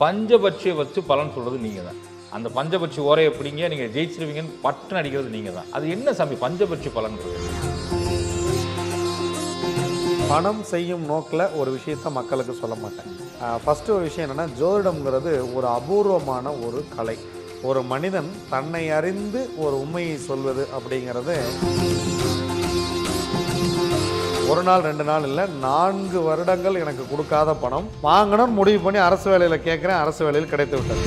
பஞ்சபட்சியை வச்சு பலன் சொல்கிறது நீங்கள் தான். அந்த பஞ்சபட்சி ஓரையை பிடிங்க நீங்கள் ஜெயிச்சிருவீங்கன்னு பட்டுன்னு அடிக்கிறது நீங்கள் தான். அது என்ன சாமி பஞ்சபட்சி பலன்கிறது பணம் செய்யும் நோக்கில் ஒரு விஷயத்த மக்களுக்கு சொல்ல மாட்டேன். ஃபஸ்ட்டு ஒரு விஷயம் என்னென்னா ஜோதிடம்ங்கிறது ஒரு அபூர்வமான ஒரு கலை. ஒரு மனிதன் தன்னை அறிந்து ஒரு உண்மையை சொல்வது அப்படிங்கிறது ஒரு நாள் ரெண்டு நாள் இல்லை நான்கு வருடங்கள் எனக்கு கொடுக்காத பணம். வாங்கணும்னு முடிவு பண்ணி அரசு வேலையில் கேட்குறேன் அரசு வேலையில் கிடைத்து விட்டது.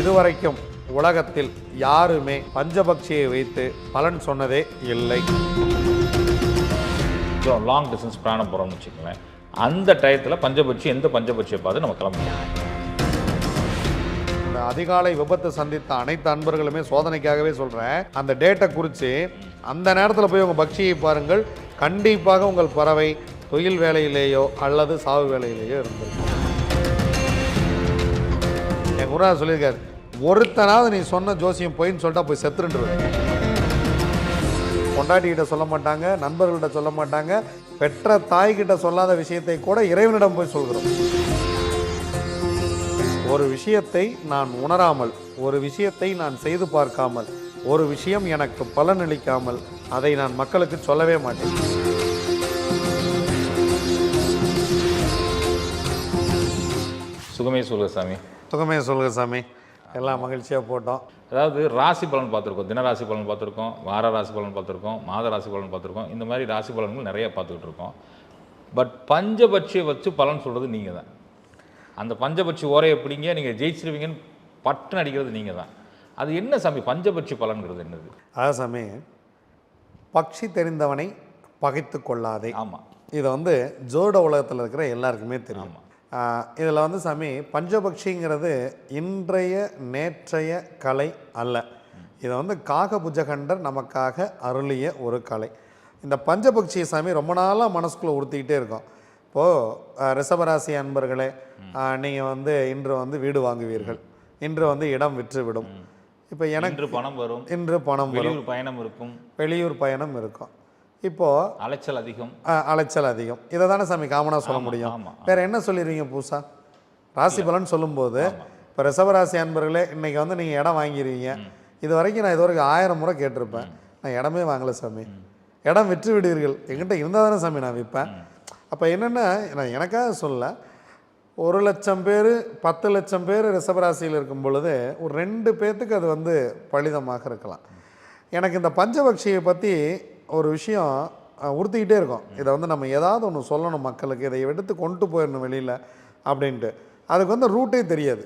இதுவரைக்கும் உலகத்தில் யாருமே பஞ்சபக்ஷியை வைத்து பலன் சொன்னதே இல்லை. ஸோ லாங் டிஸ்டன்ஸ் பிராணம் போகிறோம்னு வச்சுக்கோங்களேன். அந்த டயத்தில் பஞ்சபட்சி எந்த பஞ்சபட்சியை பார்த்து நம்ம கிளம்பணும் அதிகாலை விபத்து சந்தித்த அனைத்து அன்பர்களுமே சோதனைக்காகவே சொல்கிறேன் அந்த டேட்டை குறித்து அந்த நேரத்தில் போய் உங்கள் பக்ஷியை பாருங்கள். கண்டிப்பாக உங்கள் பறவை தொழில் வேலையிலேயோ அல்லது சாவு வேலையிலேயோ இருந்திருக்கும். என் குருநாதர் சொல்லியிருக்காரு ஒருத்தனாவது நீ சொன்ன ஜோசியம் பொய்ன்னு சொல்லிட்டா போய் செத்துருன்றது கொண்டாட்டிக்கிட்ட சொல்ல மாட்டாங்க நண்பர்கள்ட்ட சொல்ல மாட்டாங்க பெற்ற தாய்கிட்ட சொல்லாத விஷயத்தை கூட இறைவனிடம் போய் சொல்கிறோம். ஒரு விஷயத்தை நான் உணராமல் ஒரு விஷயத்தை நான் செய்து பார்க்காமல் ஒரு விஷயம் எனக்கு பலனளிக்காமல் அதை நான் மக்களுக்கு சொல்லவே மாட்டேன். சுகமே சொல்லுங்க சாமி. சுகமே சொல்லுங்க சாமி. எல்லாம் மகிழ்ச்சியாக போட்டோம். அதாவது ராசி பலன் பார்த்துருக்கோம். தினராசி பலன் பார்த்துருக்கோம். வார ராசி பலன் பார்த்துருக்கோம். மாத ராசி பலன் பார்த்துருக்கோம். இந்த மாதிரி ராசி பலன்கள் நிறைய பார்த்துக்கிட்டு இருக்கோம். பட் பஞ்சபட்சியை வச்சு பலன் சொல்கிறது நீங்கள் தான் அந்த பஞ்சபட்சி ஓரையை பிடிங்க நீங்கள் ஜெயிச்சிருவீங்கன்னு பட்டுன்னு அடிக்கிறது நீங்கள் தான் அது என்ன சாமி? பஞ்சபட்சி பலன்கிறது என்னது? அதான் சாமி பக்ஷி தெரிந்தவனை பகைத்து கொள்ளாதே. ஆமாம் இதை வந்து ஜோட உலகத்தில் இருக்கிற எல்லாருக்குமே தெரியும். இதில் வந்து சாமி பஞ்சபக்ஷிங்கிறது இன்றைய நேற்றைய கலை அல்ல. இதை வந்து காகபுஜகண்டர் நமக்காக அருளிய ஒரு கலை. இந்த பஞ்சபக்ஷி சாமி ரொம்ப நாளாக மனசுக்குள்ளே உறுத்திக்கிட்டே இருக்கும். இப்போது ரிஷபராசி அன்பர்களே நீங்கள் வந்து இன்று வந்து வீடு வாங்குவீர்கள். இன்று வந்து இடம் விற்றுவிடும். இப்போ எனக்கு இன்று பணம் வரும். இன்று பணம் வரும். வெளியூர் பயணம் இருக்கும். வெளியூர் பயணம் இருக்கும். இப்போது அலைச்சல் அதிகம். அலைச்சல் அதிகம். இதை தானே சாமி காமனாக சொல்ல முடியும்? வேற என்ன சொல்லிடுவீங்க பூசா? ராசி பலன் சொல்லும்போது இப்போ ரிஷபராசி அன்பர்களே இன்னைக்கு வந்து நீங்கள் இடம் வாங்கிடுவீங்க இது வரைக்கும் நான் இது வரைக்கும் ஆயிரம் முறை கேட்டிருப்பேன். நான் இடமே வாங்கலை சாமி. இடம் விற்று விடுவீர்கள் என்கிட்ட இருந்தால் தானே சாமி நான் விற்பேன். அப்போ என்னென்னா நான் எனக்காக சொல்ல ஒரு லட்சம் பேர் பத்து லட்சம் பேர் ரிஷபராசியில் இருக்கும் பொழுது ஒரு ரெண்டு பேர்த்துக்கு அது வந்து பலிதமாக இருக்கலாம். எனக்கு இந்த பஞ்சபக்ஷியை பற்றி ஒரு விஷயம் உறுத்திக்கிட்டே இருக்கும். இதை வந்து நம்ம ஏதாவது ஒன்று சொல்லணும் மக்களுக்கு. இதை எடுத்து கொண்டு போயிடணும் வெளியில் அப்படின்ட்டு. அதுக்கு வந்து ரூட்டே தெரியாது.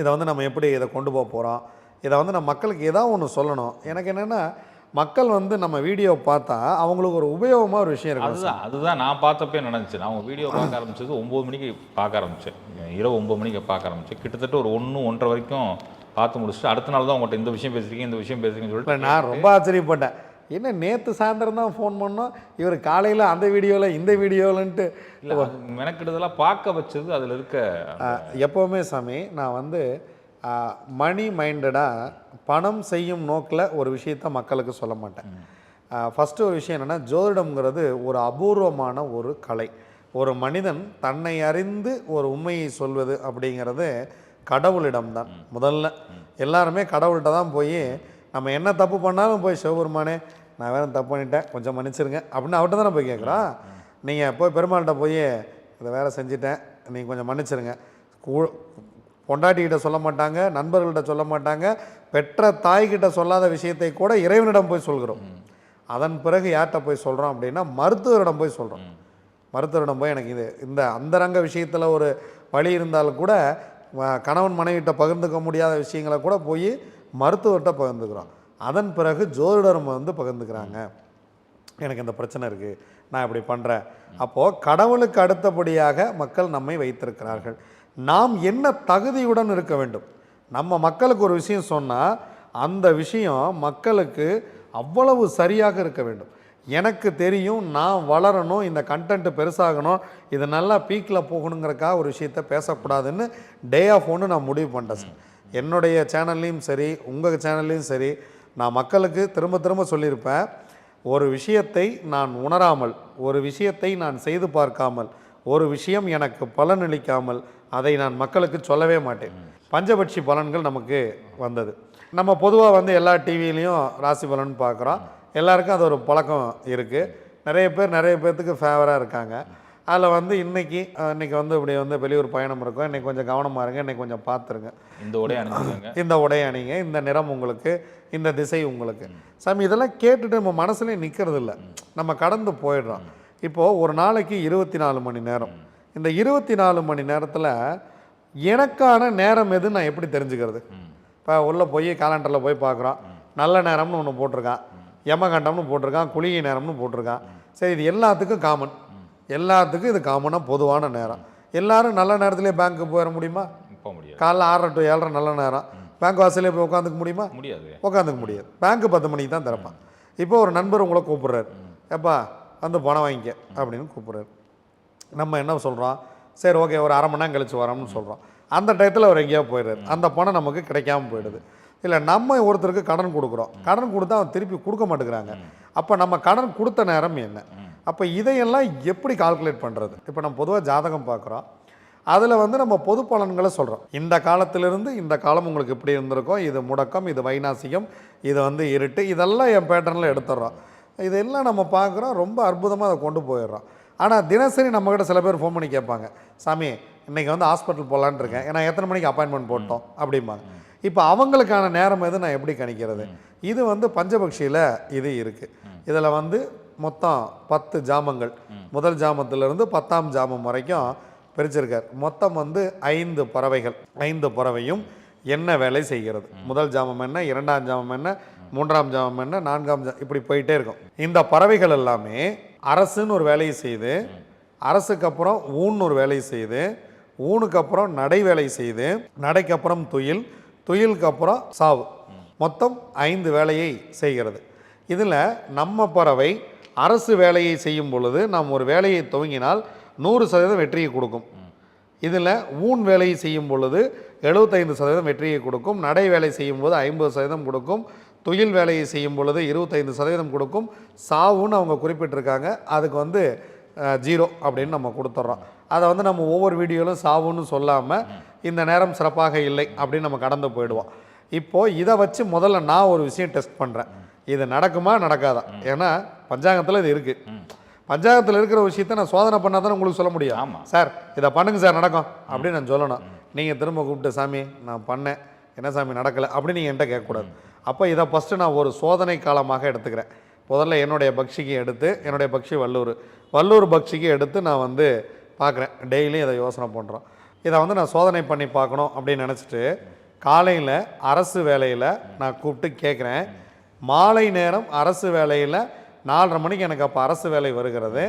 இதை வந்து நம்ம எப்படி இதை கொண்டு போக போகிறோம் இதை வந்து நம்ம மக்களுக்கு ஏதாவது ஒன்று சொல்லணும். எனக்கு என்னென்னா மக்கள் வந்து நம்ம வீடியோ பார்த்தா அவங்களுக்கு ஒரு உபயோகமாக ஒரு விஷயம் இருக்கும் அதுதான் அதுதான் நான் பார்த்தப்பே நடந்துச்சு? நான் உங்கள் வீடியோ பார்க்க ஆரம்பிச்சது ஒம்பது மணிக்கு பார்க்க ஆரம்பித்தேன் இரவு ஒம்பது மணிக்கு பார்க்க ஆரம்பித்தேன் கிட்டத்தட்ட ஒரு ஒன்று ஒன்றரை வரைக்கும் பார்த்து முடிச்சுட்டு அடுத்த நாள் தான் உங்கள்கிட்ட இந்த விஷயம் பேசுறீங்க இந்த விஷயம் பேசுறீங்கன்னு இல்லை சொல்லிட்டு நான் ரொம்ப ஆச்சரியப்பட்டேன். என்ன நேற்று சாயந்தரம் தான் ஃபோன் பண்ணோம். இவர் காலையில் அந்த வீடியோவில் இந்த வீடியோலன்ட்டு இல்லை மெனக்கெடுதலாக பார்க்க வச்சது அதில் இருக்க எப்போவுமே சாமி நான் வந்து மணி மைண்டடாக பணம் செய்யும் நோக்கில் ஒரு விஷயத்த மக்களுக்கு சொல்ல மாட்டேன். ஃபஸ்ட்டு ஒரு விஷயம் என்னென்னா ஜோதிடம்ங்கிறது ஒரு அபூர்வமான ஒரு கலை. ஒரு மனிதன் தன்னை அறிந்து ஒரு உண்மையை சொல்வது அப்படிங்கிறது கடவுளிடம்தான். முதல்ல எல்லாருமே கடவுள்கிட்ட தான் போய் நம்ம என்ன தப்பு பண்ணாலும் போய் சிவபெருமானே நான் வேற தப்பு பண்ணிட்டேன் கொஞ்சம் மன்னிச்சிருங்க அப்படின்னு அவர்கிட்ட தானே போய் கேட்குறோம் நீங்கள் போய் பெருமாள்கிட்ட போய் இதை வேற செஞ்சிட்டேன் நீங்கள் கொஞ்சம் மன்னிச்சிருங்க. பொண்டாட்டிக்கிட்ட சொல்ல மாட்டாங்க நண்பர்கள்ட்ட சொல்ல மாட்டாங்க பெற்ற தாய்கிட்ட சொல்லாத விஷயத்தை கூட இறைவனிடம் போய் சொல்கிறோம். அதன் பிறகு யார்கிட்ட போய் சொல்கிறோம் அப்படின்னா மருத்துவரிடம் போய் சொல்கிறோம் மருத்துவரிடம் போய் எனக்கு இது இந்த அந்தரங்க விஷயத்தில் ஒரு வழி இருந்தாலும் கூட கணவன் மனைவிட்ட பகிர்ந்துக்க முடியாத விஷயங்களை கூட போய் மருத்துவர்கிட்ட பகிர்ந்துக்கிறோம். அதன் பிறகு ஜோதிடரும் வந்து பகிர்ந்துக்கிறாங்க. எனக்கு இந்த பிரச்சனை இருக்குது நான் இப்படி பண்ணுறேன் அப்போது கடவுளுக்கு அடுத்தபடியாக மக்கள் நம்மை வைத்திருக்கிறார்கள். நாம் என்ன தகுதியுடன் இருக்க வேண்டும்? நம்ம மக்களுக்கு ஒரு விஷயம் சொன்னால் அந்த விஷயம் மக்களுக்கு அவ்வளவு சரியாக இருக்க வேண்டும். எனக்கு தெரியும் நான் வளரணும் இந்த கண்டென்ட்டு பெருசாகணும் இது நல்லா பீக்கில் போகணுங்கிறக்காக ஒரு விஷயத்த பேசக்கூடாதுன்னு டே ஆஃப் ஒன்று நான் முடிவு பண்ணிட்டேன் சார். என்னுடைய சேனல்லையும் சரி உங்கள் சேனல்லையும் சரி நான் மக்களுக்கு திரும்ப திரும்ப சொல்லியிருப்பேன் ஒரு விஷயத்தை நான் உணராமல் ஒரு விஷயத்தை நான் செய்து பார்க்காமல் ஒரு விஷயம் எனக்கு பலனளிக்காமல் அதை நான் மக்களுக்கு சொல்லவே மாட்டேன். பஞ்சபட்சி பலன்கள் நமக்கு வந்தது. நம்ம பொதுவாக வந்து எல்லா டிவிலையும் ராசி பலன் பார்க்குறோம். எல்லாருக்கும் அது ஒரு பழக்கம் இருக்குது நிறைய பேர் நிறைய பேர்த்துக்கு ஃபேவராக இருக்காங்க. அதில் வந்து இன்னைக்கு அஹ், இன்னைக்கு வந்து இப்படி வந்து வெளியூர் பயணம் இருக்கும். இன்னைக்கு கொஞ்சம் கவனமாக இருங்க. இன்னைக்கு கொஞ்சம் பார்த்துருங்க. இந்த உடை அணிஞ்சுக்கோங்க. இந்த உடை அணிங்க. இந்த நிறம் உங்களுக்கு இந்த திசை உங்களுக்கு. சாமி இதெல்லாம் கேட்டுட்டு நம்ம மனசுலயே நிற்கிறது இல்லை நம்ம கடந்து போயிடுறோம். இப்போது ஒரு நாளைக்கு இருபத்தி நாலு மணி நேரம். இந்த இருபத்தி நாலு மணி நேரத்தில் எனக்கான நேரம் எது நான் எப்படி தெரிஞ்சுக்கிறது? இப்போ உள்ளே போய் காலண்டரில் போய் பார்க்குறோம் நல்ல நேரம்னு ஒன்று போட்டிருக்கான். யமகண்டம்னு போட்டிருக்கான். குளிகை நேரம்னு போட்டிருக்கான். சரி இது எல்லாத்துக்கும் காமன் எல்லாத்துக்கும் இது காமனாக பொதுவான நேரம். எல்லாரும் நல்ல நேரத்திலே பேங்க்கு போயிட முடியுமா? போக முடியாது. காலைல ஆறரை டு ஏழரை நல்ல நேரம். பேங்க் வாசலே போய் உட்காந்துக்க முடியுமா? முடியாது. உட்காந்துக்க முடியாது. பேங்க்கு பத்து மணிக்கு தான் திறப்பான். இப்போ ஒரு நண்பர் உங்களை கூப்பிட்றாரு. எப்பா வந்து பணம் வாங்கிக்க அப்படின்னு கூப்பிட்றாரு. நம்ம என்ன சொல்கிறோம் சரி ஓகே ஒரு அரை மணி நேரம் கழிச்சு வரோம்னு சொல்கிறோம் அந்த டயத்தில் அவர் எங்கேயோ போயிடுறாரு. அந்த பணம் நமக்கு கிடைக்காம போயிடுது. இல்லை நம்ம ஒருத்தருக்கு கடன் கொடுக்குறோம். கடன் கொடுத்தா அவன் திருப்பி கொடுக்க மாட்டேங்கிறாங்க. அப்போ நம்ம கடன் கொடுத்த நேரம் என்ன? அப்போ இதையெல்லாம் எப்படி கால்குலேட் பண்ணுறது இப்போ நம்ம பொதுவாக ஜாதகம் பார்க்குறோம். அதில் வந்து நம்ம பொது பலன்களை சொல்கிறோம் இந்த காலத்திலிருந்து இந்த காலம் உங்களுக்கு இப்படி இருந்திருக்கும் இது முடக்கம் இது வைநாசிகம் இது வந்து இருட்டு இதெல்லாம் என் பேட்டர்னில் எடுத்துடுறோம். இதெல்லாம் நம்ம பார்க்குறோம். ரொம்ப அற்புதமாக அதை கொண்டு போயிடுறோம். ஆனால் தினசரி நம்மக்கிட்ட சில பேர் ஃபோன் பண்ணி கேட்பாங்க. சாமி இன்னைக்கு வந்து ஹாஸ்பிட்டல் போகலான்னு இருக்கேன். ஏன்னா எத்தனை மணிக்கு அப்பாயின்மெண்ட் போட்டோம்? அப்படிம்பாங்க. இப்போ அவங்களுக்கான நேரம் எது நான் எப்படி கணிக்கிறது? இது வந்து பஞ்சபக்ஷியில் இது இருக்குது இதில் வந்து மொத்தம் பத்து ஜாமங்கள். முதல் ஜாமத்திலிருந்து பத்தாம் ஜாமம் வரைக்கும் பிரிச்சிருக்கார். மொத்தம் வந்து ஐந்து பறவைகள். ஐந்து பறவையும் என்ன வேலை செய்கிறது? முதல் ஜாமம் என்ன? இரண்டாம் ஜாமம் என்ன? மூன்றாம் ஜாமம் என்ன? நான்காம் ஜா இப்படி போயிட்டே இருக்கும். இந்த பறவைகள் எல்லாமே அரசுன்னு ஒரு வேலையை செய்து அரசுக்கு அப்புறம் ஊன்னு ஒரு வேலையை செய்து ஊனுக்கு அப்புறம் நடை வேலை செய்து நடைக்கு அப்புறம் துயில் துயிலுக்கு அப்புறம் சாவு. மொத்தம் ஐந்து வேலையை செய்கிறது. இதில் நம்ம பறவை அரசு வேலையை செய்யும் பொழுது நாம் ஒரு வேலையை துவங்கினால் நூறு சதவீதம் வெற்றியை கொடுக்கும். இதில் ஊன் வேலையை செய்யும் பொழுது எழுபத்தைந்து சதவீதம் வெற்றியை கொடுக்கும். நடை வேலை செய்யும் போது ஐம்பது சதவீதம் கொடுக்கும். துயில் வேலையை செய்யும் பொழுது இருபத்தைந்து சதவீதம் கொடுக்கும். சாவுன்னு அவங்க குறிப்பிட்டிருக்காங்க. அதுக்கு வந்து ஜீரோ அப்படின்னு நம்ம கொடுத்துட்றோம் அதை வந்து நம்ம ஒவ்வொரு வீடியோவிலும் சாவுன்னு சொல்லாமல் இந்த நேரம் சிறப்பாக இல்லை அப்படின்னு நம்ம கடந்து போயிடுவோம். இப்போது இதை வச்சு முதல்ல நான் ஒரு விஷயம் டெஸ்ட் பண்ணுறேன் இது நடக்குமா நடக்காதா? ஏன்னா பஞ்சாங்கத்தில் இது இருக்குது பஞ்சாங்கத்தில் இருக்கிற விஷயத்தை நான் சோதனை பண்ணால் தானே உங்களுக்கு சொல்ல முடியும். ஆமா. சார் இதை பண்ணுங்க சார் நடக்கும். அப்படின்னு நான் சொல்லணும். நீங்கள் திரும்ப கூப்பிட்டு சாமி நான் பண்ணேன். என்ன சாமி நடக்கலை? அப்படின்னு நீங்கள் என்கிட்ட கேட்கக்கூடாது. அப்போ இதை ஃபஸ்ட்டு நான் ஒரு சோதனை காலமாக எடுத்துக்கிறேன். முதல்ல என்னுடைய பக்ஷிக்கு எடுத்து என்னுடைய பக்ஷி வல்லூர். வல்லூர் பக்ஷிக்கு எடுத்து நான் வந்து பார்க்குறேன் டெய்லியும் இதை யோசனை பண்ணுறோம் இதை வந்து நான் சோதனை பண்ணி பார்க்கணும் அப்படின்னு நினச்சிட்டு காலையில் அரசு வேலையில் நான் கூப்பிட்டு கேட்குறேன் மாலை நேரம் அரசு வேலையில் நாலரை மணிக்கு எனக்கு அப்போ அரசு வேலை வருகிறது.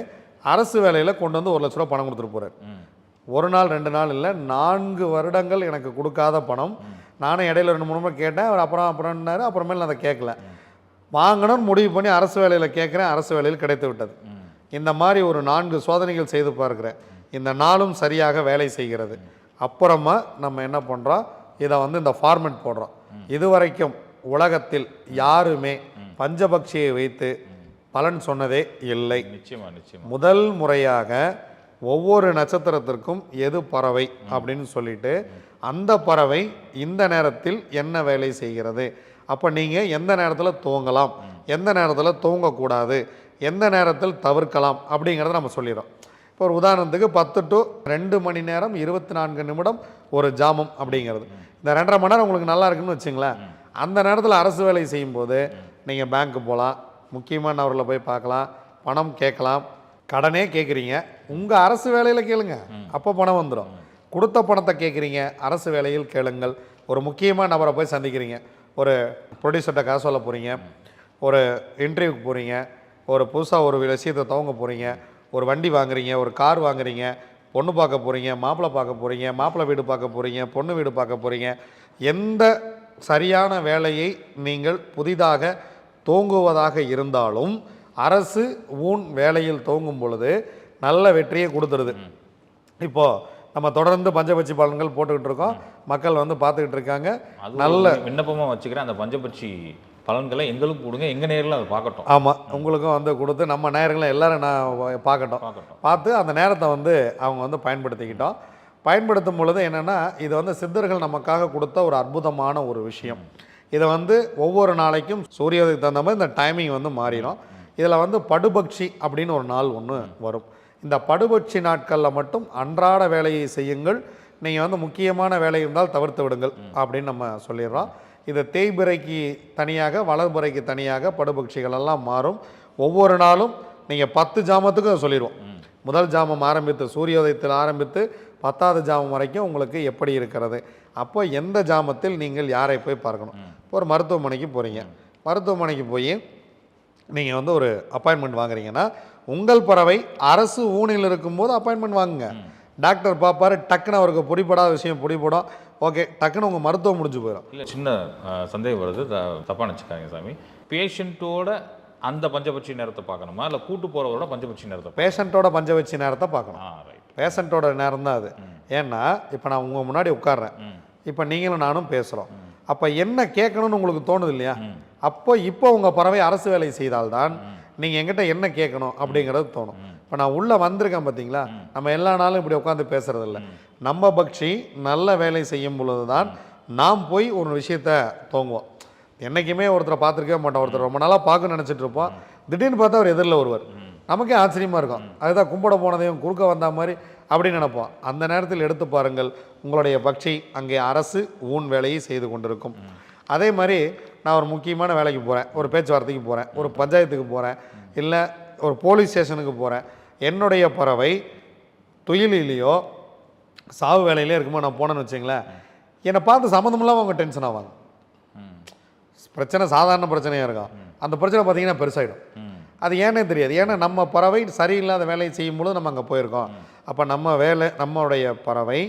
அரசு வேலையில் கொண்டு வந்து ஒரு லட்ச ரூபா பணம் கொடுத்துட்டு போகிறார் ஒரு நாள் ரெண்டு நாள் இல்லை நான்கு வருடங்கள் எனக்கு கொடுக்காத பணம். நானும் இடையில ரெண்டு மூணு முறை கேட்டேன். அவர் அப்புறம் அப்புறம்னாரு அப்புறமேல் நான் அதை கேட்கல. வாங்கணும்னு முடிவு பண்ணி அரசு வேலையில் கேட்குறேன். அரசு வேலையில் கிடைத்து விட்டது. இந்த மாதிரி ஒரு நான்கு சோதனைகள் செய்து பார்க்குறேன். இந்த நாளும் சரியாக வேலை செய்கிறது. அப்புறமா நம்ம என்ன பண்ணுறோம் இதை வந்து இந்த ஃபார்மெட் போடுறோம். இதுவரைக்கும் உலகத்தில் யாருமே பஞ்சபக்ஷியை வைத்து பலன் சொன்னதே இல்லை. நிச்சயமா நிச்சயமா. முதல் முறையாக ஒவ்வொரு நட்சத்திரத்திற்கும் எது பறவை அப்படின்னு சொல்லிட்டு அந்த பறவை இந்த நேரத்தில் என்ன வேலை செய்கிறது? அப்போ நீங்கள் எந்த நேரத்தில் தூங்கலாம்? எந்த நேரத்தில் தூங்கக்கூடாது? எந்த நேரத்தில் தவிர்க்கலாம்? அப்படிங்கிறத நம்ம சொல்லிடுறோம். இப்போ ஒரு உதாரணத்துக்கு பத்து டு ரெண்டு மணி நேரம் இருபத்தி நான்கு நிமிடம் ஒரு ஜாமம் அப்படிங்கிறது. இந்த ரெண்டரை மணி நேரம் உங்களுக்கு நல்லா இருக்குன்னு வச்சுங்களேன். அந்த நேரத்தில் அரசு வேலை செய்யும்போது நீங்கள் பேங்க்கு போகலாம் முக்கியமானவர்களை போய் பார்க்கலாம். பணம் கேட்கலாம். கடனே கேட்குறீங்க உங்கள் அரசு வேலையில் கேளுங்க. அப்போ பணம் வந்துடும் கொடுத்த பணத்தை கேட்குறீங்க அரசு வேலையில் கேளுங்கள். ஒரு முக்கியமான நபரை போய் சந்திக்கிறீங்க. ஒரு ப்ரொடியூசர்கிட்ட காசு சொல்ல போகிறீங்க ஒரு இன்டர்வியூக்கு போகிறீங்க ஒரு புதுசாக ஒரு விஷயத்தை துவங்க போகிறீங்க ஒரு வண்டி வாங்குறீங்க. ஒரு கார் வாங்குறீங்க. பொண்ணு பார்க்க போகிறீங்க மாப்பிள்ளை பார்க்க போகிறீங்க மாப்பிள்ளை வீடு பார்க்க போகிறீங்க பொண்ணு வீடு பார்க்க போகிறீங்க எந்த சரியான வேலையை நீங்கள் புதிதாக தோங்குவதாக இருந்தாலும் அரசு ஊன் வேலையில் தோங்கும் பொழுது நல்ல வெற்றியை கொடுத்துருது. இப்போ நம்ம தொடர்ந்து பஞ்சபட்சி பலன்கள் போட்டுக்கிட்டு இருக்கோம். மக்கள் வந்து பார்த்துக்கிட்டு இருக்காங்க. நல்ல நல்ல விண்ணப்பமா வச்சுக்கிறேன். அந்த பஞ்சபட்சி பலன்களை எங்களுக்கும் கொடுங்க. எங்கள் நேரில் அதை பார்க்கட்டும். ஆமாம் உங்களுக்கும் வந்து கொடுத்து நம்ம நேரங்களும் எல்லாரும் நான் பார்க்கட்டும். பார்த்து அந்த நேரத்தை வந்து அவங்க வந்து பயன்படுத்திக்கிட்டோம். பயன்படுத்தும் பொழுது என்னென்னா இது வந்து சித்தர்கள் நமக்காக கொடுத்த ஒரு அற்புதமான ஒரு விஷயம். இதை வந்து ஒவ்வொரு நாளைக்கும் சூரியோதயத்துக்கு தகுந்த மாதிரி இந்த டைமிங் வந்து மாறிடும் இதில் வந்து படுபக்ஷி அப்படின்னு ஒரு நாள் ஒன்று வரும். இந்த படுபட்சி நாட்களில் மட்டும் அன்றாட வேலையை செய்யுங்கள். நீங்கள் வந்து முக்கியமான வேலை இருந்தால் தவிர்த்து விடுங்கள் அப்படின்னு நம்ம சொல்லிடுறோம். இது தேய்பிறைக்கு தனியாக வளர்புறைக்கு தனியாக படுபட்சிகள் எல்லாம் மாறும். ஒவ்வொரு நாளும் நீங்கள் பத்து ஜாமத்துக்கும் அதை சொல்லிடுவோம். முதல் ஜாமம் ஆரம்பித்து சூரியோதயத்தில் ஆரம்பித்து பத்தாவது ஜாமம் வரைக்கும் உங்களுக்கு எப்படி இருக்கிறது? அப்போ எந்த ஜாமத்தில் நீங்கள் யாரை போய் பார்க்கணும்? இப்போ ஒரு மருத்துவமனைக்கு போகிறீங்க மருத்துவமனைக்கு போய் நீங்கள் வந்து ஒரு அப்பாயின்மெண்ட் வாங்குறீங்கன்னா உங்கள் பறவை அரசு ஊனில் இருக்கும்போது அப்பாயின்மெண்ட் வாங்குங்க. டாக்டர் பார்ப்பாரு டக்குன்னு அவருக்கு பிடிப்படாத விஷயம் பிடிப்படும் ஓகே டக்குன்னு உங்கள் மருத்துவம் முடிஞ்சு போயிடும் இல்லை சின்ன சந்தேகம் வருது. தப்பாக நினச்சிக்காங்க சாமி. பேஷண்ட்டோட அந்த பஞ்சபட்சி நேரத்தை பார்க்கணுமா? இல்லை கூட்டு போகிறவரோட பஞ்சபட்சி நேரத்தை? பேஷண்ட்டோட பஞ்சவச்சி நேரத்தை பார்க்கணும். பேஷண்ட்டோட நேரம் தான் அது. ஏன்னா இப்போ நான் உங்கள் முன்னாடி உட்கார்றேன். இப்போ நீங்களும் நானும் பேசுகிறோம் அப்போ என்ன கேட்கணும்னு உங்களுக்கு தோணுது இல்லையா? அப்போ இப்போ உங்கள் பறவை அரசு வேலை செய்தால்தான் நீங்கள் எங்கிட்ட என்ன கேட்கணும் அப்படிங்கிறது தோணும். இப்போ நான் உள்ளே வந்திருக்கேன் பார்த்தீங்களா நம்ம எல்லா நாளும் இப்படி உட்காந்து பேசுறது இல்ல நம்ம பக்ஷி நல்ல வேலை செய்யும் பொழுது தான் நாம் போய் ஒரு விஷயத்த தோங்குவோம். என்றைக்குமே ஒருத்தரை பார்த்துருக்கவே மாட்டோம். ஒருத்தர் ரொம்ப நாளாக பார்க்கணும்னு நினச்சிட்டு இருப்போம். திடீர்னு பார்த்தா அவர் எதிரில் வருவார். நமக்கே ஆச்சரியமாக இருக்கும். அதுதான் கும்பிட போனதையும் குறுக்க வந்த மாதிரி அப்படின்னு நினைப்போம். அந்த நேரத்தில் எடுத்து பாருங்கள் உங்களுடைய பக்ஷி அங்கே அரசு ஊன் வேலையை செய்து கொண்டிருக்கும். அதே மாதிரி நான் ஒரு முக்கியமான வேலைக்கு போகிறேன் ஒரு பேச்சுவார்த்தைக்கு போகிறேன் ஒரு பஞ்சாயத்துக்கு போகிறேன் இல்லை ஒரு போலீஸ் ஸ்டேஷனுக்கு போகிறேன் என்னுடைய பறவை துயிலிலேயோ சாவு வேலையிலே இருக்குமோ நான் போனேன்னு வச்சுங்களேன் என்னை பார்த்து சம்மந்தமில்லாமல் அவங்க டென்ஷன் ஆவாங்க. பிரச்சனை சாதாரண பிரச்சனையாக இருக்கும். அந்த பிரச்சனை பார்த்தீங்கன்னா பெருசாயிடும். அது ஏனே தெரியாது. ஏன்னா நம்ம பறவை சரியில்லாத வேலையை செய்யும்பொழுது நம்ம அங்கே போயிருக்கோம். அப்போ நம்ம வேலை நம்மளுடைய பறவை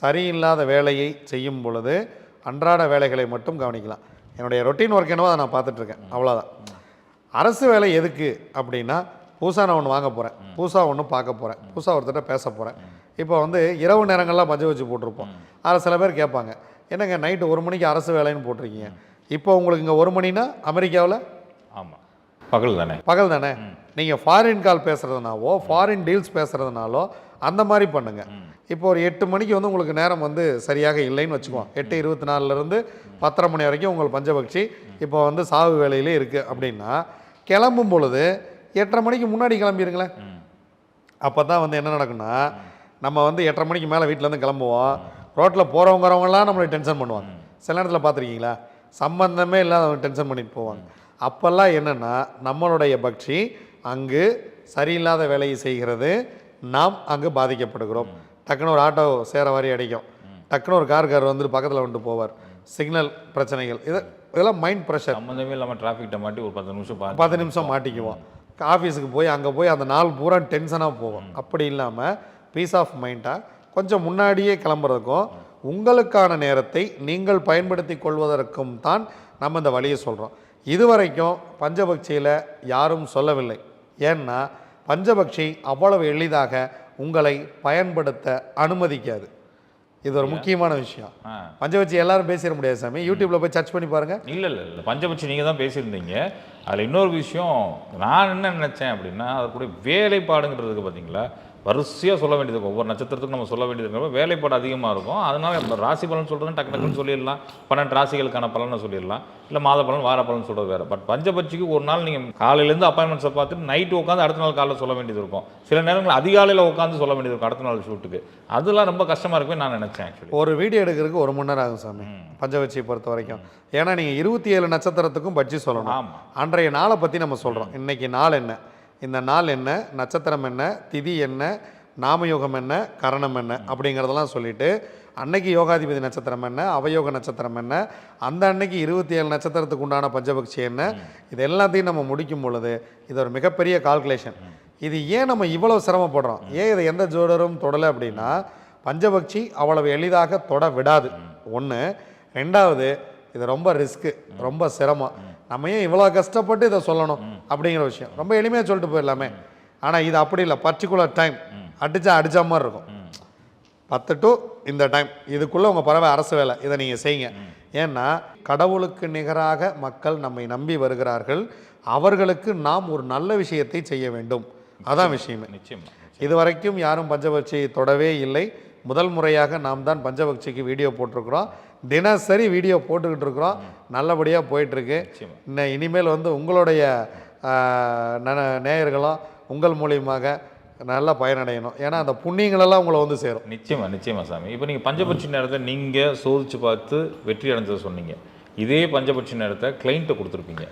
சரியில்லாத வேலையை செய்யும் பொழுது அன்றாட வேலைகளை மட்டும் கவனிக்கலாம். என்னுடைய ரொட்டீன் ஒர்க் என்னவோ அதை நான் பார்த்துட்ருக்கேன். அவ்வளோதான் அரசு வேலை எதுக்கு அப்படின்னா பூசா நான் ஒன்று வாங்க போகிறேன் பூசா ஒன்று பார்க்க போகிறேன் பூசா ஒருத்தர்கிட்ட பேச போகிறேன் இப்போ வந்து இரவு நேரங்கள்லாம் பஞ்ச வச்சு போட்டிருப்போம். அதில் சில பேர் கேட்பாங்க என்னங்க நைட்டு ஒரு மணிக்கு அரசு வேலைன்னு போட்டிருக்கீங்க. இப்போ உங்களுக்கு இங்கே ஒரு மணினா அமெரிக்காவில்? ஆமாம் பகல் தானே. பகல் தானே? நீங்கள் ஃபாரின் கால் பேசுகிறதுனாவோ ஃபாரின் டீல்ஸ் பேசுகிறதுனாலோ அந்த மாதிரி பண்ணுங்க. இப்போ ஒரு எட்டு மணிக்கு வந்து உங்களுக்கு நேரம் வந்து சரியாக இல்லைன்னு வச்சுக்குவோம். எட்டு இருபத்தி நாலுலேருந்து பத்தரை மணி வரைக்கும் உங்கள் பஞ்சபக்ஷி இப்போ வந்து சாவு வேலையிலே இருக்குது அப்படின்னா கிளம்பும் பொழுது எட்டரை மணிக்கு முன்னாடி கிளம்பிடுங்களேன் அப்போ தான் வந்து என்ன நடக்கும்னா நம்ம வந்து எட்டரை மணிக்கு மேலே வீட்டிலேருந்து கிளம்புவோம். ரோட்டில் போகிறவங்க வரவங்களாம் நம்மளை டென்ஷன் பண்ணுவாங்க. சில நேரத்தில் பார்த்துருக்கீங்களா சம்பந்தமே இல்லாதவங்க டென்ஷன் பண்ணிட்டு போவாங்க. அப்போல்லாம் என்னென்னா நம்மளுடைய பக்ஷி அங்கு சரியில்லாத வேலையை செய்கிறது நாம் அங்கு பாதிக்கப்படுகிறோம். டக்குன்னு ஒரு ஆட்டோ சேர வாரி அடிக்கும். டக்குன்னு ஒரு கார்கார் வந்து பக்கத்தில் வந்துட்டு போவார். சிக்னல் பிரச்சனைகள். இது இதெல்லாம் மைண்ட் ப்ரெஷர். சம்மந்தமே இல்லாமல் டிராஃபிக்கிட்ட மாட்டி ஒரு பத்து நிமிஷம் பத்து நிமிஷம் மாட்டிக்குவோம். ஆஃபீஸுக்கு போய் அங்கே போய் அந்த நாள் பூரா டென்ஷனாக போவோம். அப்படி இல்லாமல் பீஸ் ஆஃப் மைண்டாக கொஞ்சம் முன்னாடியே கிளம்புறதுக்கும் உங்களுக்கான நேரத்தை நீங்கள் பயன்படுத்தி கொள்வதற்கும் தான் நம்ம இந்த வழியை சொல்கிறோம் இதுவரைக்கும் பஞ்சபக்ஷியில் யாரும் சொல்லவில்லை. ஏன்னா பஞ்சபக்ஷி அவ்வளவு எளிதாக உங்களை பயன்படுத்த அனுமதிக்காது. இது ஒரு முக்கியமான விஷயம். ஆ. பஞ்சபக்ஷி எல்லாரும் பேசிட முடியாது சாமி. யூடியூப்ல போய் சர்ச் பண்ணி பாருங்க. இல்லை இல்லை இல்லை. பஞ்சபட்சி நீங்கள் தான் பேசியிருந்தீங்க. அதில் இன்னொரு விஷயம் நான் என்ன நினச்சேன் அப்படின்னா அது கூட வேலைப்பாடுங்கிறதுக்கு பார்த்தீங்களா வரிசையாக சொல்ல வேண்டியது இருக்கும். ஒவ்வொரு நட்சத்திரத்துக்கும் நம்ம சொல்ல வேண்டியது இருக்கிறப்ப வேலைப்பாடு அதிகமாக இருக்கும். அதனால நம்ம ராசி பலன் சொல்கிறது டக்கு டக்குன்னு சொல்லிடலாம். பன்னெண்டு ராசிகளுக்கான பலனை சொல்லிடலாம். இல்லை மாத பலன் வார பலன் சொல்கிறது வேறு. பட் பஞ்சபட்சிக்கு ஒரு நாள் நீங்கள் காலையிலேருந்து அப்பாயின்மெண்ட்ஸை பார்த்துட்டு நைட்டு உட்காந்து அடுத்த நாள் காலையில் சொல்ல வேண்டியது இருக்கும். சில நேரங்களில் அதிகாலையில் உட்காந்து சொல்ல வேண்டியது இருக்கும். அடுத்த நாள் ஷூட்டுக்கு அதெல்லாம் ரொம்ப கஷ்டமாக இருக்குன்னு நான் நினச்சேன் ஆக்சுவலி ஒரு வீடியோ எடுக்கிறதுக்கு ஒரு மணி நேரம் ஆகும் சாமி. பஞ்சவச்சியை பொறுத்த வரைக்கும். ஏன்னா நீங்கள் இருபத்தி ஏழு நட்சத்திரத்துக்கும் பட்ஜி சொல்லணும். அன்றைய நாளை பற்றி நம்ம சொல்கிறோம் இன்னைக்கு நாள் என்ன? இந்த நாள் என்ன நட்சத்திரம் என்ன திதி என்ன நாமயோகம் என்ன கரணம் என்ன அப்படிங்கிறதெல்லாம் சொல்லிட்டு அன்னைக்கு யோகாதிபதி நட்சத்திரம் என்ன அவயோக நட்சத்திரம் என்ன அந்த அன்னைக்கு இருபத்தி ஏழு நட்சத்திரத்துக்கு உண்டான பஞ்சபக்ஷி என்ன இது எல்லாத்தையும் நம்ம முடிக்கும் பொழுது இது ஒரு மிகப்பெரிய கால்குலேஷன் இது ஏன் நம்ம இவ்வளோ சிரமப்படுறோம்? ஏன் இதை எந்த ஜோடரும் தொடலை அப்படின்னா பஞ்சபக்ஷி அவ்வளவு எளிதாக தொட விடாது. ஒன்று ரெண்டாவது இது ரொம்ப ரிஸ்க்கு ரொம்ப சிரமம். நம்ம ஏன் இவ்வளோ கஷ்டப்பட்டு இதை சொல்லணும் அப்படிங்கிற விஷயம். ரொம்ப எளிமையாக சொல்லிட்டு போயிடலாமே. ஆனால் இது அப்படி இல்லை. பர்டிகுலர் டைம் அடிச்சா அடிச்ச மாதிரி இருக்கும். பத்து டு இந்த டைம் இதுக்குள்ளே உங்கள் பறவை அரசு வேலை. இதை நீங்கள் செய்யுங்க. ஏன்னா கடவுளுக்கு நிகராக மக்கள் நம்மை நம்பி வருகிறார்கள். அவர்களுக்கு நாம் ஒரு நல்ல விஷயத்தை செய்ய வேண்டும். அதான் விஷயமே. நிச்சயமா. இதுவரைக்கும் யாரும் பஞ்சபட்சியை தொடவே இல்லை. முதல் முறையாக நாம் தான் பஞ்சபட்சிக்கு வீடியோ போட்டிருக்கிறோம். தினசரி வீடியோ போட்டுக்கிட்டு இருக்கிறோம். நல்லபடியாக போயிட்டுருக்கு. நிச்சயமா. இன்ன இனிமேல் வந்து உங்களுடைய நேயர்களும் உங்கள் மூலியமாக நல்லா பயனடையணும். ஏன்னா அந்த புண்ணியங்களெல்லாம் உங்களை வந்து சேரும். நிச்சயமா நிச்சயமா சாமி. இப்போ நீங்கள் பஞ்சபட்சி நேரத்தை நீங்கள் சோதிச்சு பார்த்து வெற்றி அடைஞ்சதை சொன்னீங்க. இதே பஞ்சபட்சி நேரத்தை கிளைண்ட்டை கொடுத்துருப்பீங்க.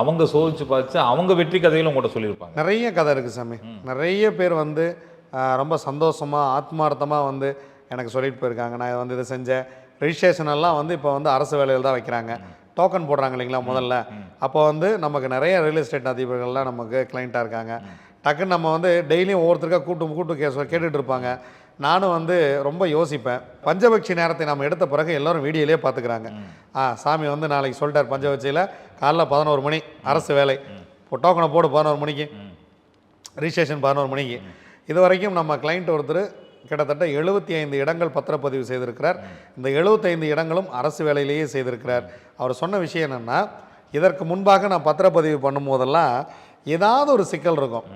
அவங்க சோதிச்சு பார்த்து அவங்க வெற்றி கதைகளும் உங்கள்கிட்ட சொல்லியிருப்பாங்க. நிறைய கதை இருக்குது சாமி. நிறைய பேர் வந்து ரொம்ப சந்தோஷமாக ஆத்மார்த்தமாக வந்து எனக்கு சொல்லிட்டு போயிருக்காங்க. நான் வந்து இதை செஞ்சேன். ரெஜிஸ்ட்ரேஷன் எல்லாம் வந்து இப்போ வந்து அரசு வேலையில் தான் வைக்கிறாங்க. டோக்கன் போடுறாங்க இல்லைங்களா முதல்ல? அப்போ வந்து நமக்கு நிறைய ரியல் எஸ்டேட் அதிபர்கள்லாம் நமக்கு கிளைண்ட்டாக இருக்காங்க. டக்குன்னு நம்ம வந்து டெய்லியும் ஒவ்வொருத்தருக்கா கூட்டு கூட்டு கேஸ் கேட்டுட்டு இருப்பாங்க. நானும் வந்து ரொம்ப யோசிப்பேன். பஞ்சபட்சி நேரத்தை நம்ம எடுத்த பிறகு எல்லாரும் வீடியோலேயே பார்த்துக்கிறாங்க ஆ சாமி வந்து நாளைக்கு சொல்லிட்டார் பஞ்சபட்சியில் காலைல பதினோரு மணி அரசு வேலை. இப்போ டோக்கனை போடு பதினோரு மணிக்கு. ரிஜிஸ்ட்ரேஷன் பதினோரு மணிக்கு. இது வரைக்கும் நம்ம கிளைண்ட் ஒருத்தர் கிட்டத்தட்ட எழுபத்தி ஐந்து இடங்கள் பத்திரப்பதிவு செய்திருக்கிறார். இந்த எழுபத்தைந்து இடங்களும் அரசு வேலையிலேயே செய்திருக்கிறார். அவர் சொன்ன விஷயம் என்னென்னா இதற்கு முன்பாக நான் பத்திரப்பதிவு பண்ணும்போதெல்லாம் ஏதாவது ஒரு சிக்கல் இருக்கும்.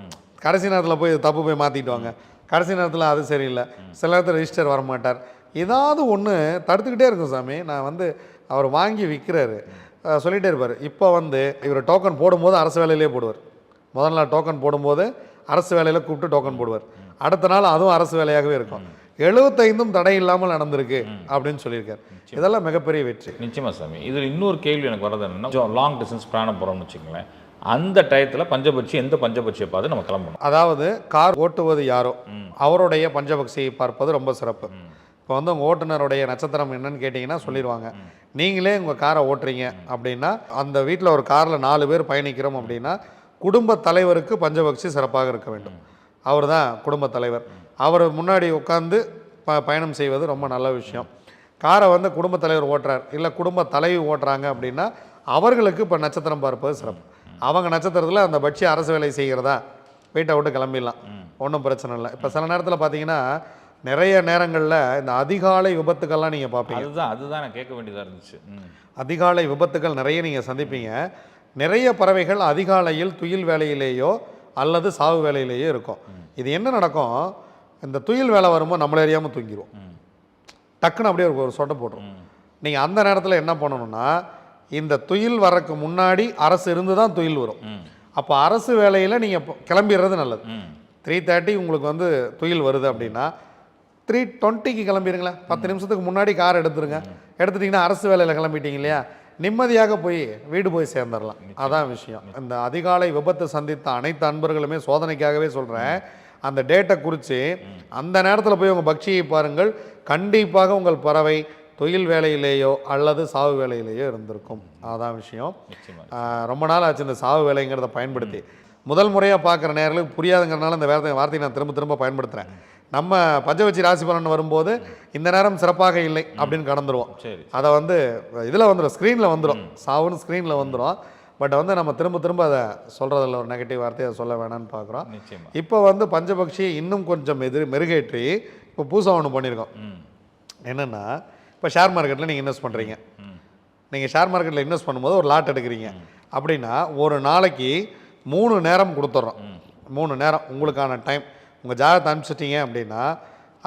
கடைசி நேரத்தில் போய் தப்பு போய் மாற்றிட்டு வாங்க. கடைசி நேரத்தில் அது சரியில்லை. சில நேரத்தில் ரிஜிஸ்டர் வர மாட்டார் ஏதாவது ஒன்று தடுத்துக்கிட்டே இருக்கும் சாமி. நான் வந்து அவர் வாங்கி விற்கிறாரு சொல்லிகிட்டே இருப்பார். இப்போ வந்து இவர் டோக்கன் போடும்போது அரசு வேலையிலே போடுவார். முதல் நாள் டோக்கன் போடும்போது அரசு வேலையில் கூப்பிட்டு டோக்கன் போடுவார். அடுத்த நாள் அதுவும் அரசு வேலையாகவே இருக்கும். எழுபத்தைந்தும் தடை இல்லாமல் நடந்திருக்கு அப்படின்னு சொல்லியிருக்காரு. இதெல்லாம் மிகப்பெரிய வெற்றி. நிச்சயமா சாமி. இதில் இன்னொரு கேள்வி எனக்கு வர்றது என்னன்னா லாங் டிஸ்டன்ஸ் பிராணம் போகிறோம்னு வச்சுக்கோங்களேன். அந்த டயத்தில் பஞ்சபட்சி எந்த பஞ்சபட்சியை பார்த்து நம்ம கிளம்பணும்? அதாவது கார் ஓட்டுவது யாரோ அவருடைய பஞ்சபக்தியை பார்ப்பது ரொம்ப சிறப்பு. இப்போ வந்து உங்கள் ஓட்டுநருடைய நட்சத்திரம் என்னன்னு கேட்டிங்கன்னா சொல்லிடுவாங்க நீங்களே உங்கள் காரை ஓட்டுறீங்க அப்படின்னா அந்த வீட்டில் ஒரு காரில் நாலு பேர் பயணிக்கிறோம் அப்படின்னா குடும்ப தலைவருக்கு பஞ்சபக்தி சிறப்பாக இருக்க வேண்டும். அவர் தான் குடும்ப தலைவர். அவர் முன்னாடி உட்காந்து ப பயணம் செய்வது ரொம்ப நல்ல விஷயம். காரை வந்து குடும்ப தலைவர் ஓட்டுறார். இல்லை குடும்ப தலைவி ஓட்டுறாங்க அப்படின்னா அவர்களுக்கு இப்போ நட்சத்திரம் பார்ப்பது சிறப்பு. அவங்க நட்சத்திரத்தில் அந்த பட்சி அரசு வேலை செய்கிறதா? வீட்டை விட்டு கிளம்பிடலாம். ஒன்றும் பிரச்சனை இல்லை. இப்போ சில நேரத்தில் பார்த்தீங்கன்னா நிறைய நேரங்களில் இந்த அதிகாலை விபத்துக்கள்லாம் நீங்கள் பார்ப்பீங்க அதுதான் அதுதான் நான் கேட்க வேண்டியதாக இருந்துச்சு. அதிகாலை விபத்துகள் நிறைய நீங்கள் சந்திப்பீங்க. நிறைய பறவைகள் அதிகாலையில் துயில் வேலையிலேயோ அல்லது சாவு வேலையிலேயோ இருக்கும். இது என்ன நடக்கும்? இந்த துயில் வேலை வரும்போது நம்மள அறியாமல் தூங்கிடும் டக்குன்னு அப்படியே ஒரு ஒரு சொட்டை போட்டுரும். நீங்கள் அந்த நேரத்தில் என்ன பண்ணணும்னா இந்த துயில் வரக்கு முன்னாடி அரசு இருந்து தான் துயில் வரும். அப்போ அரசு வேலையில் நீங்கள் கிளம்பிடுறது நல்லது. த்ரீ தேர்ட்டி உங்களுக்கு வந்து துயில் வருது அப்படின்னா த்ரீ டுவெண்ட்டிக்கு கிளம்பிடுங்களேன். பத்து நிமிஷத்துக்கு முன்னாடி கார் எடுத்துருங்க. எடுத்துட்டிங்கன்னா அரசு வேலையில் கிளம்பிட்டீங்க இல்லையா? நிம்மதியாக போய் வீடு போய் சேர்ந்துடலாம். அதான் விஷயம். இந்த அதிகாலை விபத்து சந்தித்த அனைத்து அன்பர்களுமே சோதனைக்காகவே சொல்கிறேன் அந்த டேட்டை குறித்து அந்த நேரத்தில் போய் உங்கள் பக்ஷியை பாருங்கள். கண்டிப்பாக உங்கள் பறவை தொழில் வேலையிலேயோ அல்லது சாவு வேலையிலேயோ இருந்திருக்கும். அதான் விஷயம். ரொம்ப நாள் ஆச்சு இந்த சாவு வேலைங்கிறத பயன்படுத்தி. முதல் முறையாக பார்க்குற நேர்களுக்கு புரியாதுங்கிறனால இந்த வார்த்தை வார்த்தையை நான் திரும்ப திரும்ப பயன்படுத்துகிறேன் நம்ம பஞ்சவச்சி ராசி பலன் வரும்போது இந்த நேரம் சிறப்பாக இல்லை அப்படின்னு கடந்துருவோம். சரி அதை வந்து இதில் வந்துடும் ஸ்க்ரீனில் வந்துடும் சாவுன்னு ஸ்க்ரீனில் வந்துடும் பட் வந்து நம்ம திரும்ப திரும்ப அதை சொல்கிறதில்ல ஒரு நெகட்டிவ் வார்த்தையை அதை சொல்ல வேணாம்னு பார்க்குறோம். இப்போ வந்து பஞ்சபக்ஷியை இன்னும் கொஞ்சம் எதிர் மெருகேற்றி இப்போ புதுசாக ஒன்று பண்ணியிருக்கோம். என்னென்னா இப்போ ஷேர் மார்க்கெட்டில் நீங்கள் இன்வெஸ்ட் பண்ணுறீங்க நீங்கள் ஷேர் மார்க்கெட்டில் இன்வெஸ்ட் பண்ணும்போது ஒரு லாட் எடுக்கிறீங்க. அப்படின்னா ஒரு நாளைக்கு மூணு நேரம் கொடுத்துட்றோம் மூணு நேரம் உங்களுக்கான டைம் உங்கள் ஜாதகத்தை அனுப்பிச்சிட்டிங்க அப்படின்னா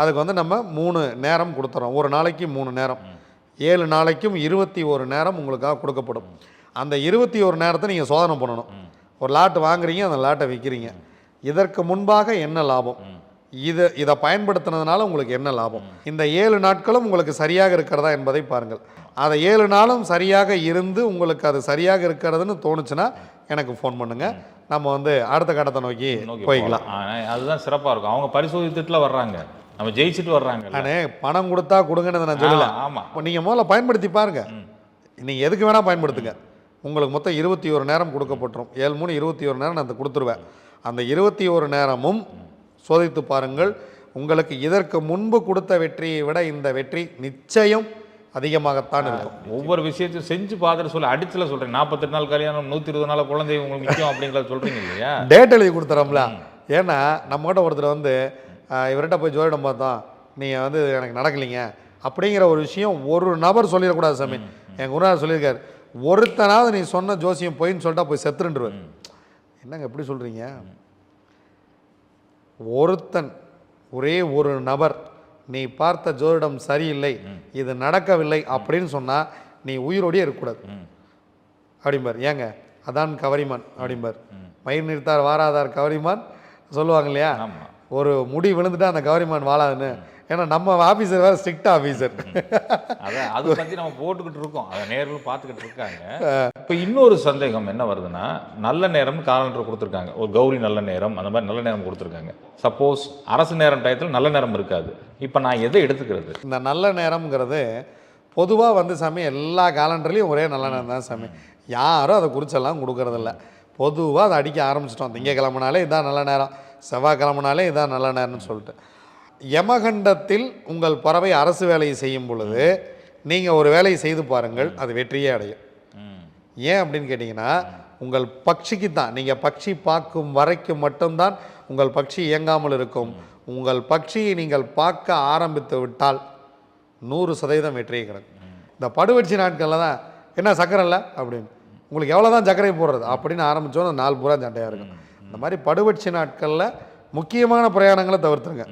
அதுக்கு வந்து நம்ம மூணு நேரம் கொடுத்துறோம். ஒரு நாளைக்கு மூணு நேரம். ஏழு நாளைக்கும் இருபத்தி ஒரு நேரம் உங்களுக்காக கொடுக்கப்படும். அந்த இருபத்தி ஒரு நேரத்தை நீங்கள் சோதனை பண்ணணும். ஒரு லாட்டு வாங்குறீங்க அந்த லாட்டை விற்கிறீங்க இதற்கு முன்பாக என்ன லாபம்? இது இதை பயன்படுத்தினதுனால உங்களுக்கு என்ன லாபம்? இந்த ஏழு நாட்களும் உங்களுக்கு சரியாக இருக்கிறதா என்பதை பாருங்கள். அதை ஏழு நாளும் சரியாக இருந்து உங்களுக்கு அது சரியாக இருக்கிறதுன்னு தோணுச்சுன்னா எனக்கு ஃபோன் பண்ணுங்க. நம்ம வந்து அடுத்த கட்டத்தை நோக்கி போய்க்கலாம். அதுதான் சிறப்பா இருக்கும். அவங்க பரிசோதித்துட்டுல வர்றாங்க. நம்ம ஜெயிச்சுட்டு வர்றாங்க நானே பணம் கொடுத்தா கொடுங்கன்னு நான் சொல்லல. ஆமா. இப்போ நீங்கள் முதல்ல பயன்படுத்தி பாருங்க. நீங்கள் எதுக்கு வேணால் பயன்படுத்துங்க. உங்களுக்கு மொத்தம் இருபத்தி ஒரு நேரம் கொடுக்கப்பட்டுரும். ஏழு மூணு இருபத்தி ஒரு நேரம் நான் கொடுத்துருவேன். அந்த இருபத்தி ஒரு நேரமும் சோதித்து பாருங்கள். உங்களுக்கு இதற்கு முன்பு கொடுத்த வெற்றியை விட இந்த வெற்றி நிச்சயம் அதிகமாகத்தான் இருக்கும். ஒவ்வொரு விஷயத்தையும் செஞ்சு பார்த்துட்டு சொல்ல. அடிச்சுல சொல்றேன். நாற்பத்தெட்டு நாள் கல்யாணம் நூற்றி இருபது நாள் குழந்தை உங்களுக்கு நிற்கும் அப்படிங்கிறத சொல்றீங்க இல்லையா? டேட் எழுதி கொடுத்துறோம்ல. ஏன்னா நம்மகிட்ட ஒருத்தர் வந்து இவர்கிட்ட போய் ஜோதிடம் பார்த்தோம். நீங்கள் வந்து எனக்கு நடக்கலைங்க. அப்படிங்கிற ஒரு விஷயம் ஒரு நபர் சொல்லிடக்கூடாது சாமி. என் குருநாதர் சொல்லியிருக்காரு. ஒருத்தனாவது நீ சொன்ன ஜோசியம் பொய்ன்னு சொல்லிட்டா போய் செத்துருன்றுவார். என்னங்க எப்படி சொல்கிறீங்க ஒருத்தன் ஒரே ஒரு நபர் நீ பார்த்த ஜோதிடம் சரியில்லை இது நடக்கவில்லை அப்படின்னு சொன்னா நீ உயிரோடயே இருக்கக்கூடாது. அப்படிம்பார். ஏங்க? அதான் கவரிமான் அப்படிம்பார். மயிர் நிறுத்தார் வாராதார் கவரிமான் சொல்லுவாங்க இல்லையா? ஒரு முடி விழுந்துட்டா அந்த கவரிமான் வாழாதுன்னு. ஏன்னா நம்ம ஆஃபீஸர் வேறு ஸ்ட்ரிக்ட் ஆஃபீஸர் அதான் அது பத்தி நம்ம போட்டுக்கிட்டு இருக்கோம். அதை நேரில் பார்த்துக்கிட்டு இருக்காங்க. இப்போ இன்னொரு சந்தேகம் என்ன வருதுன்னா நல்ல நேரம் காலண்டர் கொடுத்துருக்காங்க. ஒரு கௌரி நல்ல நேரம் அந்த மாதிரி நல்ல நேரம் கொடுத்துருக்காங்க. சப்போஸ் அரசு நேரம் டயத்தில் நல்ல நேரம் இருக்காது. இப்போ நான் எதை எடுத்துக்கிறது? இந்த நல்ல நேரம்ங்கிறது பொதுவாக வந்து சாமி எல்லா காலண்டர்லேயும் ஒரே நல்ல நேரம் தான் சாமி. யாரும் அதை குறிச்செல்லாம் கொடுக்கறதில்ல. பொதுவாக அதை அடிக்க ஆரம்பிச்சிட்டோம். திங்கக்கிழமனாலே இதான் நல்ல நேரம். செவ்வாய்க்கிழமனாலே இதான் நல்ல நேரம்னு சொல்லிட்டு. யமகண்டத்தில் உங்கள் பறவை அரசு வேலையை செய்யும் பொழுது நீங்கள் ஒரு வேலையை செய்து பாருங்கள் அது வெற்றியே அடையும். ஏன் அப்படின்னு கேட்டிங்கன்னா உங்கள் பட்சிக்கு தான். நீங்கள் பட்சி பார்க்கும் வரைக்கும் மட்டும்தான் உங்கள் பட்சி இயங்காமல் இருக்கும். உங்கள் பட்சியை நீங்கள் பார்க்க ஆரம்பித்து விட்டால் நூறு சதவீதம் வெற்றியை கிடக்கும். இந்த படுவட்சி நாட்களில் தான் என்ன சக்கரை இல்லை? அப்படின்னு. உங்களுக்கு எவ்வளோ தான் சர்க்கரை போடுறது? அப்படின்னு ஆரம்பித்தோம் அந்த பூரா சண்டையாக இருக்கும். இந்த மாதிரி படுவட்சி நாட்களில் முக்கியமான பிரயாணங்களை தவிர்த்துருங்க.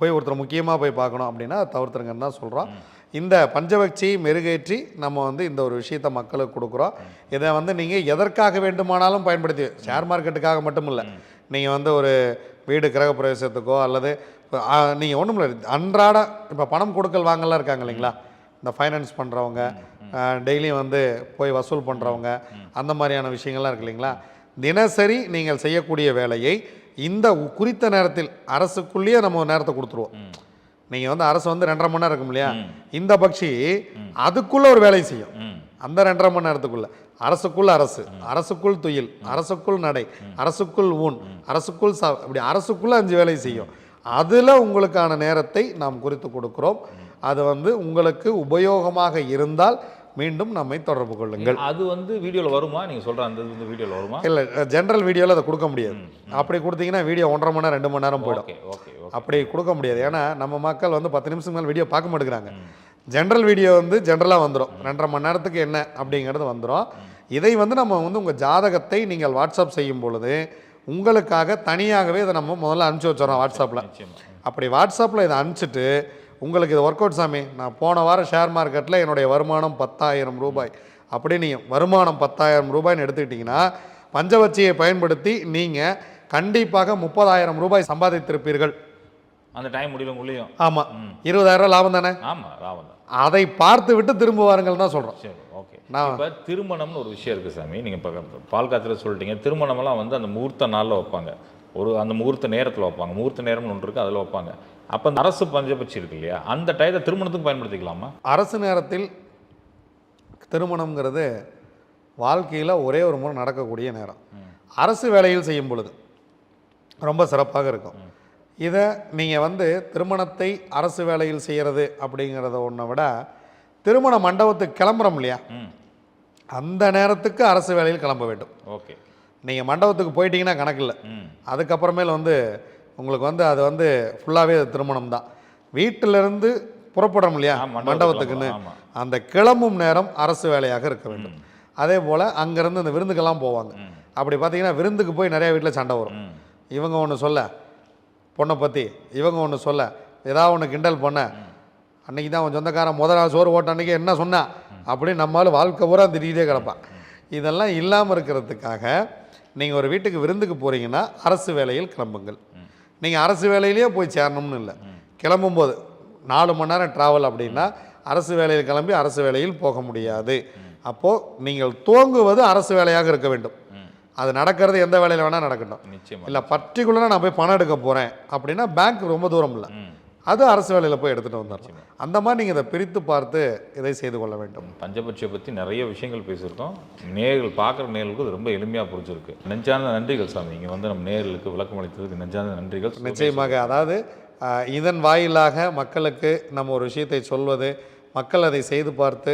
போய் ஒருத்தர் முக்கியமாக போய் பார்க்கணும் அப்படின்னா தவிர்த்துருங்கன்னு தான் சொல்கிறோம் இந்த பஞ்சபக்சி மெருகேற்றி நம்ம வந்து இந்த ஒரு விஷயத்தை மக்களுக்கு கொடுக்குறோம். இதை வந்து நீங்கள் எதற்காக வேண்டுமானாலும் பயன்படுத்தி ஷேர் மார்க்கெட்டுக்காக மட்டும் இல்லை நீங்கள் வந்து ஒரு வீடு கிரக பிரவேசத்துக்கோ அல்லது நீங்கள் ஒன்றும் இல்லை அன்றாட இப்போ பணம் கொடுக்கல் வாங்கலாம் இருக்காங்க இல்லைங்களா? இந்த ஃபைனான்ஸ் பண்ணுறவங்க டெய்லியும் வந்து போய் வசூல் பண்ணுறவங்க அந்த மாதிரியான விஷயங்கள்லாம் இருக்கு இல்லைங்களா? தினசரி நீங்கள் செய்யக்கூடிய வேலையை இந்த குறித்த நேரத்தில் அரசுக்குள்ளேயே நம்ம நேரத்தை கொடுத்துருவோம். நீங்கள் வந்து அரசு வந்து ரெண்டரை மணி நேரம் இருக்கும் இல்லையா? இந்த பட்சி அதுக்குள்ள ஒரு வேலையை செய்யும். அந்த ரெண்டரை மணி நேரத்துக்குள்ள. அரசுக்குள் அரசு அரசுக்குள் துயில் அரசுக்குள் நடை அரசுக்குள் ஊன் அரசுக்குள் சா இப்படி அரசுக்குள்ள அஞ்சு வேலை செய்யும். அதில் உங்களுக்கான நேரத்தை நாம் குறித்து கொடுக்கிறோம். அது வந்து உங்களுக்கு உபயோகமாக இருந்தால் மீண்டும் நம்மை தொடர்பு கொள்ளுங்கள். அது வந்து வீடியோவில் வருமா? நீங்கள் சொல்கிற அந்த இது வந்து வீடியோவில் வருமா? இல்லை ஜென்ரல் வீடியோவில் அதை கொடுக்க முடியாது. அப்படி கொடுத்தீங்கன்னா வீடியோ ஒன்றரை மணி நேரம் ரெண்டு மணி நேரம் போயிடும். ஓகே அப்படி கொடுக்க முடியாது. ஏன்னா நம்ம மக்கள் வந்து பத்து நிமிஷம் மேல் வீடியோ பார்க்க மாட்டேங்கிறாங்க. ஜென்ரல் வீடியோ வந்து ஜென்ரலாக வந்துடும் ரெண்டரை மணி நேரத்துக்கு என்ன அப்படிங்கிறது வந்துடும் இதை வந்து நம்ம வந்து உங்கள் ஜாதகத்தை நீங்கள் வாட்ஸ்அப் செய்யும் பொழுது உங்களுக்காக தனியாகவே இதை நம்ம முதல்ல அனுப்பிச்சி வச்சிடறோம் வாட்ஸ்அப்பில் அப்படி வாட்ஸ்அப்பில் இதை அனுப்பிச்சிட்டு உங்களுக்கு இது ஒர்க் அவுட் சாமி. நான் போன வாரம் ஷேர் மார்க்கெட்டில் என்னுடைய வருமானம் பத்தாயிரம் ரூபாய். அப்படி நீங்கள் வருமானம் பத்தாயிரம் ரூபாய்னு எடுத்துக்கிட்டிங்கன்னா பஞ்சவச்சியை பயன்படுத்தி நீங்கள் கண்டிப்பாக முப்பதாயிரம் ரூபாய் சம்பாதித்திருப்பீர்கள். அந்த டைம் முடியலங்குள்ளேயும் ஆமாம் இருபதாயிரம் ரூபாய் லாபம் தானே? ஆமாம் ராவன் தான். அதை பார்த்து விட்டு திரும்ப வாருங்கள் தான் சொல்கிறோம் சரி ஓகே. நான் இப்போ திருமணம்னு ஒரு விஷயம் இருக்குது சாமி. நீங்கள் இப்போ பால் காய்ச்சல சொல்லிட்டீங்க. திருமணமெல்லாம் வந்து அந்த முகூர்த்த நாளில் வைப்பாங்க. ஒரு அந்த முகூர்த்த நேரத்தில் வைப்பாங்க. முகூர்த்த நேரம்னு ஒன்று இருக்குது அதில் வைப்பாங்க. அப்போ அந்த அரசு பஞ்சபட்சி இருக்கு இல்லையா? அந்த டயத்தை திருமணத்துக்கு பயன்படுத்திக்கலாமா? அரசு நேரத்தில் திருமணம்ங்கிறது வாழ்க்கையில் ஒரே ஒரு முறை நடக்கக்கூடிய நேரம். அரசு வேலையில் செய்யும் பொழுது ரொம்ப சிறப்பாக இருக்கும். இதை நீங்கள் வந்து திருமணத்தை அரசு வேலையில் செய்கிறது அப்படிங்கிறத ஒன்றை விட திருமண மண்டபத்துக்கு கிளம்புறோம் இல்லையா? அந்த நேரத்துக்கு அரசு வேலையில் கிளம்ப வேண்டும். ஓகே. நீங்கள் மண்டபத்துக்கு போயிட்டீங்கன்னா கணக்கு இல்லை. அதுக்கப்புறமேல் வந்து உங்களுக்கு வந்து அது வந்து ஃபுல்லாகவே திருமணம் தான் வீட்டிலிருந்து புறப்படுறோம் இல்லையா? மண்டபத்துக்குன்னு. அந்த கிளம்பும் நேரம் அரசு வேலையாக இருக்க வேண்டும் அதே போல் அங்கேருந்து இந்த விருந்துக்கெல்லாம் போவாங்க. அப்படி பார்த்தீங்கன்னா விருந்துக்கு போய் நிறைய வீட்டில் சண்டை வரும். இவங்க ஒன்று சொல்ல பொண்ணை பற்றி இவங்க ஒன்று சொல்ல ஏதாவது ஒன்று கிண்டல் பண்ண அன்னைக்கு தான் அவன் சொந்தக்காரன் முதல் நாள் சோறு ஓட்ட அன்னைக்கு என்ன சொன்னா? அப்படின்னு நம்மளால வாழ்க்கை பூரா திடீரே கிடப்பான். இதெல்லாம் இல்லாமல் இருக்கிறதுக்காக நீங்கள் ஒரு வீட்டுக்கு விருந்துக்கு போகிறீங்கன்னா அரசு வேலையில் கிளம்புங்கள். நீங்கள் அரசு வேலையிலேயே போய் சேரணும்னு இல்லை. கிளம்பும்போது நாலு மணி நேரம் ட்ராவல் அப்படின்னா அரசு வேலையில் கிளம்பி அரசு வேலையில் போக முடியாது. அப்போது நீங்கள் துவங்குவது அரசு வேலையாக இருக்க வேண்டும். அது நடக்கிறது எந்த வேலையில் வேணால் நடக்கட்டும். இல்லை பர்டிகுலராக நான் போய் பணம் எடுக்க போகிறேன் அப்படின்னா பேங்க் ரொம்ப தூரம் இல்லை. அது அரசு வேலையில் போய் எடுத்துகிட்டு வந்துடலாம். அந்த மாதிரி நீங்கள் இதை பிரித்து பார்த்து இதை செய்து கொள்ள வேண்டும். பஞ்சபட்சியை பற்றி நிறைய விஷயங்கள் பேசியிருக்கோம். நேர்கள் பார்க்குற நேர்களுக்கு ரொம்ப எளிமையாக புரிஞ்சிருக்கு. நெஞ்சார்ந்த நன்றிகள் சாமி. இங்கே வந்து நம்ம நேர்களுக்கு விளக்கம் அளித்ததுக்கு நெஞ்சார்ந்த நன்றிகள். நிச்சயமாக அதாவது இதன் வாயிலாக மக்களுக்கு நம்ம ஒரு விஷயத்தை சொல்வது மக்கள் அதை செய்து பார்த்து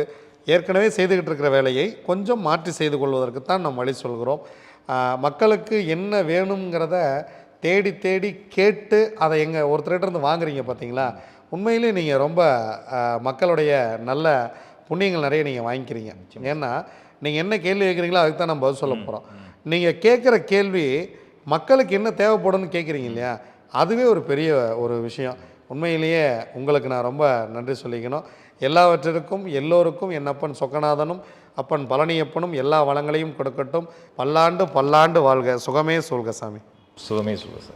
ஏற்கனவே செய்துக்கிட்டு இருக்கிற வேலையை கொஞ்சம் மாற்றி செய்து கொள்வதற்கு தான் நம்ம வழி சொல்கிறோம். மக்களுக்கு என்ன வேணுங்கிறத தேடி தேடி கேட்டு அதை எங்கள் ஒருத்தர்கிட்ட இருந்து வாங்குறீங்க பார்த்தீங்களா உண்மையிலே நீங்கள் ரொம்ப மக்களுடைய நல்ல புண்ணியங்கள் நிறைய நீங்கள் வாங்கிக்கிறீங்க. ஏன்னா நீங்கள் என்ன கேள்வி கேட்குறீங்களோ அதுக்கு தான் நம்ம பதில் சொல்ல போகிறோம் நீங்கள் கேட்குற கேள்வி மக்களுக்கு என்ன தேவைப்படும்னு கேட்குறீங்க இல்லையா? அதுவே ஒரு பெரிய ஒரு விஷயம். உண்மையிலேயே உங்களுக்கு நான் ரொம்ப நன்றி சொல்லிக்கணும். எல்லாவற்றிற்கும் எல்லோருக்கும் என் அப்பன் சொக்கநாதனும் அப்பன் பழனியப்பனும் எல்லா வளங்களையும் கொடுக்கட்டும். பல்லாண்டு பல்லாண்டு வாழ்க. சுகமே சொல்க சாமி. சுகமே சொல்லுங்கள் சார்